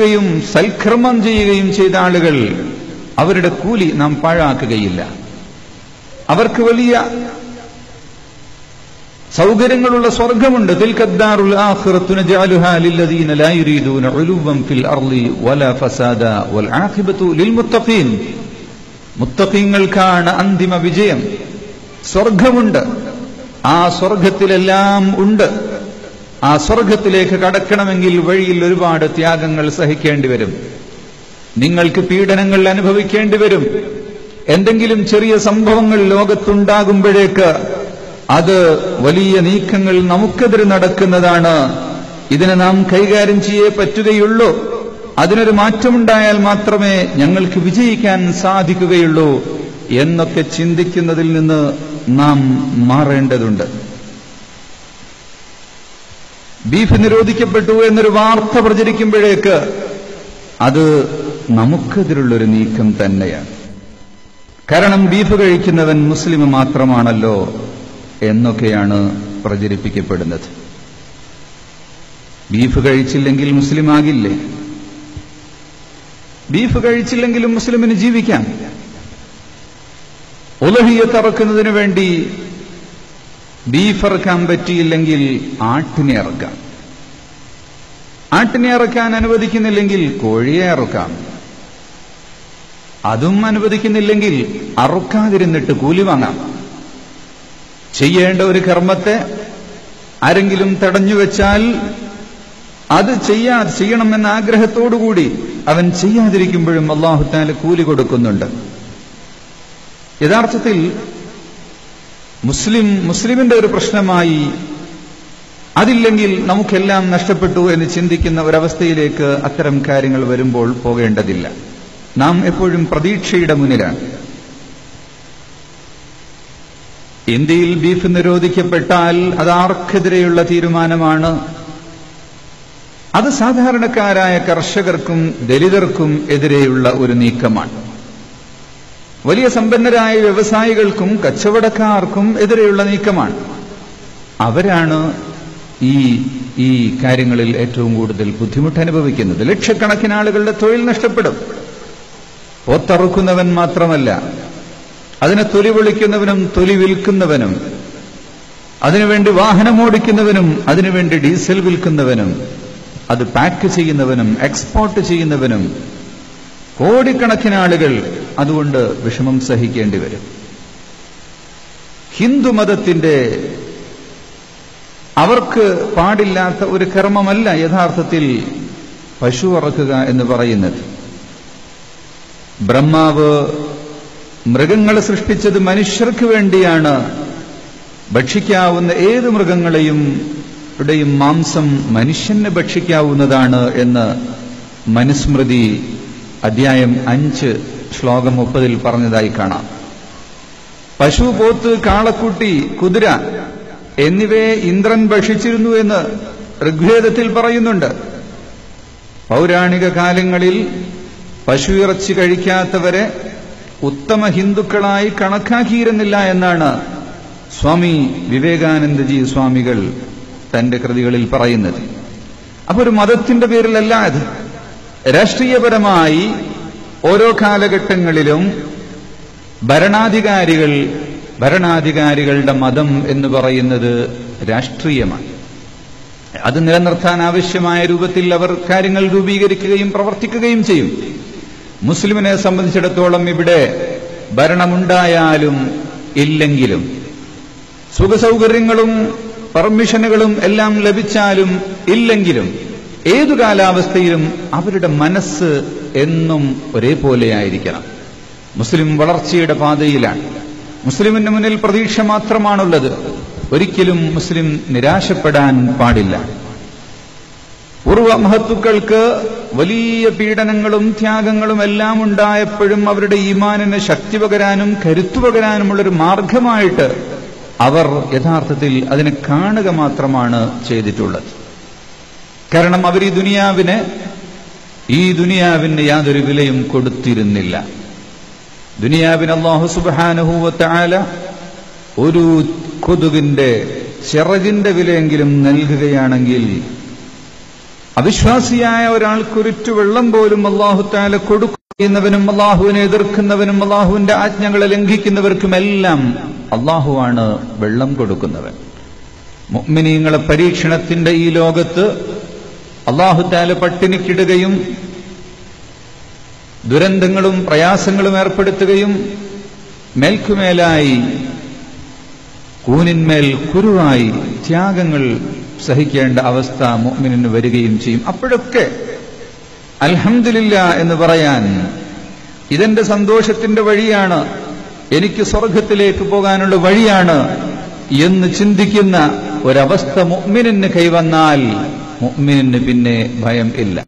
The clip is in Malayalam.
യും സൽക്രമം ചെയ്യുകയും ചെയ്ത ആളുകൾ അവരുടെ കൂലി നാം പാഴാക്കുകയില്ല. അവർക്ക് വലിയ സൗകര്യങ്ങളുള്ള സ്വർഗമുണ്ട്. മുത്തഖീങ്ങൾക്കാണ് അന്തിമ വിജയം. സ്വർഗമുണ്ട്. ആ സ്വർഗത്തിലെല്ലാം ഉണ്ട്. ആ സ്വർഗത്തിലേക്ക് കടക്കണമെങ്കിൽ വഴിയിൽ ഒരുപാട് ത്യാഗങ്ങൾ സഹിക്കേണ്ടി വരും. നിങ്ങൾക്ക് പീഡനങ്ങൾ അനുഭവിക്കേണ്ടി വരും. എന്തെങ്കിലും ചെറിയ സംഭവങ്ങൾ ലോകത്തുണ്ടാകുമ്പോഴേക്ക് അത് വലിയ നീക്കങ്ങൾ നമുക്കെതിരെ നടക്കുന്നതാണ്. ഇതിനെ നാം കൈകാര്യം ചെയ്യേ പറ്റുകയുള്ളൂ. അതിനൊരു മാറ്റമുണ്ടായാൽ മാത്രമേ ഞങ്ങൾക്ക് വിജയിക്കാൻ സാധിക്കുകയുള്ളൂ എന്നൊക്കെ ചിന്തിക്കുന്നതിൽ നിന്ന് നാം മാറേണ്ടതുണ്ട്. ബീഫ് നിരോധിക്കപ്പെട്ടു എന്നൊരു വാർത്ത പ്രചരിക്കുമ്പോഴേക്ക് അത് നമുക്കെതിരുള്ളൊരു നീക്കം തന്നെയാണ്. കാരണം ബീഫ് കഴിക്കുന്നവൻ മുസ്ലിം മാത്രമാണല്ലോ എന്നൊക്കെയാണ് പ്രചരിപ്പിക്കപ്പെടുന്നത്. ബീഫ് കഴിച്ചില്ലെങ്കിൽ മുസ്ലിം ആകില്ലേ? ബീഫ് കഴിച്ചില്ലെങ്കിലും മുസ്ലിമിന് ജീവിക്കാം ഉലഹിയെ തറക്കുന്നതിന് വേണ്ടി ബീഫ് ഇറക്കാൻ പറ്റിയില്ലെങ്കിൽ ആട്ടിനെ ഇറക്കാം. ആട്ടിനെ ഇറക്കാൻ അനുവദിക്കുന്നില്ലെങ്കിൽ കോഴിയെ ഇറക്കാം. അതും അനുവദിക്കുന്നില്ലെങ്കിൽ അറുക്കാതിരുന്നിട്ട് കൂലി വാങ്ങാം. ചെയ്യേണ്ട ഒരു കർമ്മത്തെ ആരെങ്കിലും തടഞ്ഞു വെച്ചാൽ അത് ചെയ്യാ ചെയ്യണമെന്ന ആഗ്രഹത്തോടുകൂടി അവൻ ചെയ്യാതിരിക്കുമ്പോഴും അള്ളാഹുത്താൽ കൂലി കൊടുക്കുന്നുണ്ട്. യഥാർത്ഥത്തിൽ മുസ്ലിം മുസ്ലിമിന്റെ ഒരു പ്രശ്നമായി അതില്ലെങ്കിൽ നമുക്കെല്ലാം നഷ്ടപ്പെട്ടു എന്ന് ചിന്തിക്കുന്ന ഒരവസ്ഥയിലേക്ക് അത്തരം കാര്യങ്ങൾ വരുമ്പോൾ പോകേണ്ടതില്ല. നാം എപ്പോഴും പ്രതീക്ഷയുടെ മുന്നിലാണ്. ഇന്ത്യയിൽ ബീഫ് നിരോധിക്കപ്പെട്ടാൽ അത് ആർക്കെതിരെയുള്ള തീരുമാനമാണ്? അത് സാധാരണക്കാരായ കർഷകർക്കും ദലിതർക്കും എതിരെയുള്ള ഒരു നീക്കമാണ്. വലിയ സമ്പന്നരായ വ്യവസായികൾക്കും കച്ചവടക്കാർക്കും എതിരെയുള്ള നീക്കമാണ്. അവരാണ് ഈ ഈ കാര്യങ്ങളിൽ ഏറ്റവും കൂടുതൽ ബുദ്ധിമുട്ട് അനുഭവിക്കുന്നത് ലക്ഷക്കണക്കിന് ആളുകളുടെ തൊഴിൽ നഷ്ടപ്പെടും. പോത്തറുക്കുന്നവൻ മാത്രമല്ല അതിനെ തൊലി വിളിക്കുന്നവനും തൊലി വിൽക്കുന്നവനും അതിനുവേണ്ടി വാഹനം ഓടിക്കുന്നവനും അതിനുവേണ്ടി ഡീസൽ വിൽക്കുന്നവനും അത് പാക്ക് ചെയ്യുന്നവനും എക്സ്പോർട്ട് ചെയ്യുന്നവനും കോടിക്കണക്കിന് ആളുകൾ അതുകൊണ്ട് വിഷമം സഹിക്കേണ്ടി വരും. ഹിന്ദുമതത്തിന്റെ അവർക്ക് പാടില്ലാത്ത ഒരു കർമ്മമല്ല യഥാർത്ഥത്തിൽ പശു അറക്കുക എന്ന് പറയുന്നത്. ബ്രഹ്മാവ് മൃഗങ്ങളെ സൃഷ്ടിച്ചത് മനുഷ്യർക്ക് വേണ്ടിയാണ്. ഭക്ഷിക്കാവുന്ന ഏത് മൃഗങ്ങളെയും യുടെയും മാംസം മനുഷ്യന് ഭക്ഷിക്കാവുന്നതാണ് എന്ന് മനുസ്മൃതി അധ്യായം അഞ്ച് ശ്ലോകം മുപ്പതിൽ പറഞ്ഞതായി കാണാം. പശു പോത്ത് കാളക്കുട്ടി കുതിര എന്നിവയെ ഇന്ദ്രൻ ഭക്ഷിച്ചിരുന്നു എന്ന് ഋഗ്വേദത്തിൽ പറയുന്നുണ്ട്. പൗരാണിക കാലങ്ങളിൽ പശു ഇറച്ചി കഴിക്കാത്തവരെ ഉത്തമ ഹിന്ദുക്കളായി കണക്കാക്കിയിരുന്നില്ല എന്നാണ് സ്വാമി വിവേകാനന്ദജി സ്വാമികൾ തന്റെ കൃതികളിൽ പറയുന്നത്. അപ്പൊ ഒരു മതത്തിന്റെ പേരിലല്ല അത്. രാഷ്ട്രീയപരമായി ഓരോ കാലഘട്ടങ്ങളിലും ഭരണാധികാരികൾ ഭരണാധികാരികളുടെ മതം എന്ന് പറയുന്നത് രാഷ്ട്രീയമാണ്. അത് നിലനിർത്താൻ ആവശ്യമായ രൂപത്തിൽ അവർ കാര്യങ്ങൾ രൂപീകരിക്കുകയും പ്രവർത്തിക്കുകയും ചെയ്യും. മുസ്ലിമിനെ സംബന്ധിച്ചിടത്തോളം ഇവിടെ ഭരണമുണ്ടായാലും ഇല്ലെങ്കിലും സുഖസൗകര്യങ്ങളും പെർമിഷനുകളും എല്ലാം ലഭിച്ചാലും ഇല്ലെങ്കിലും ഏതു കാലാവസ്ഥയിലും അവരുടെ മനസ്സ് എന്നും ഒരേപോലെ ആയിരിക്കണം മുസ്ലിം വളർച്ചയുടെ പാതയിലാണ്. മുസ്ലിമിന് മുന്നിൽ പ്രതീക്ഷ മാത്രമാണുള്ളത്. ഒരിക്കലും മുസ്ലിം നിരാശപ്പെടാൻ പാടില്ല. പൂർവ മഹത്തുക്കൾക്ക് വലിയ പീഡനങ്ങളും ത്യാഗങ്ങളും എല്ലാം ഉണ്ടായപ്പോഴും അവരുടെ ഈമാനിന് ശക്തി പകരാനും കരുത്തു പകരാനുമുള്ളൊരു മാർഗമായിട്ട് അവർ യഥാർത്ഥത്തിൽ അതിനെ കാണുക മാത്രമാണ് ചെയ്തിട്ടുള്ളത്. കാരണം അവർ ഈ ദുനിയാവിന് ഈ ദുനിയാവിന് യാതൊരു വിലയും കൊടുത്തിരുന്നില്ല. ദുനിയാവിന് അള്ളാഹു സുബാനുഹൂവത്തായ ഒരു കൊതുകിന്റെ ചിറകിന്റെ വിലയെങ്കിലും നൽകുകയാണെങ്കിൽ അവിശ്വാസിയായ ഒരാൾക്കൊരിറ്റു വെള്ളം പോലും അള്ളാഹുത്താല കൊടുക്കുന്നവനും അള്ളാഹുവിനെ എതിർക്കുന്നവനും അള്ളാഹുവിന്റെ ആജ്ഞകളെ ലംഘിക്കുന്നവർക്കുമെല്ലാം അള്ളാഹുവാണ് വെള്ളം കൊടുക്കുന്നവൻ. മുഅ്മിനീങ്ങളെ പരീക്ഷണത്തിന്റെ ഈ ലോകത്ത് അള്ളാഹുത്താല പട്ടിണിക്കിടുകയും ദുരന്തങ്ങളും പ്രയാസങ്ങളും ഏർപ്പെടുത്തുകയും മേൽക്കുമേലായി കൂനിന്മേൽ കുരുവായി ത്യാഗങ്ങൾ സഹിക്കേണ്ട അവസ്ഥ മുഅ്മിനിന് വരികയും ചെയ്യും. അപ്പോഴൊക്കെ അൽഹമില്ല എന്ന് പറയാൻ ഇതെന്റെ സന്തോഷത്തിന്റെ വഴിയാണ് എനിക്ക് സ്വർഗത്തിലേക്ക് പോകാനുള്ള വഴിയാണ് എന്ന് ചിന്തിക്കുന്ന ഒരവസ്ഥ മുഅ്മിനിന് കൈവന്നാൽ മുഅ്മിനിന് പിന്നെ ഭയം ഇല്ല.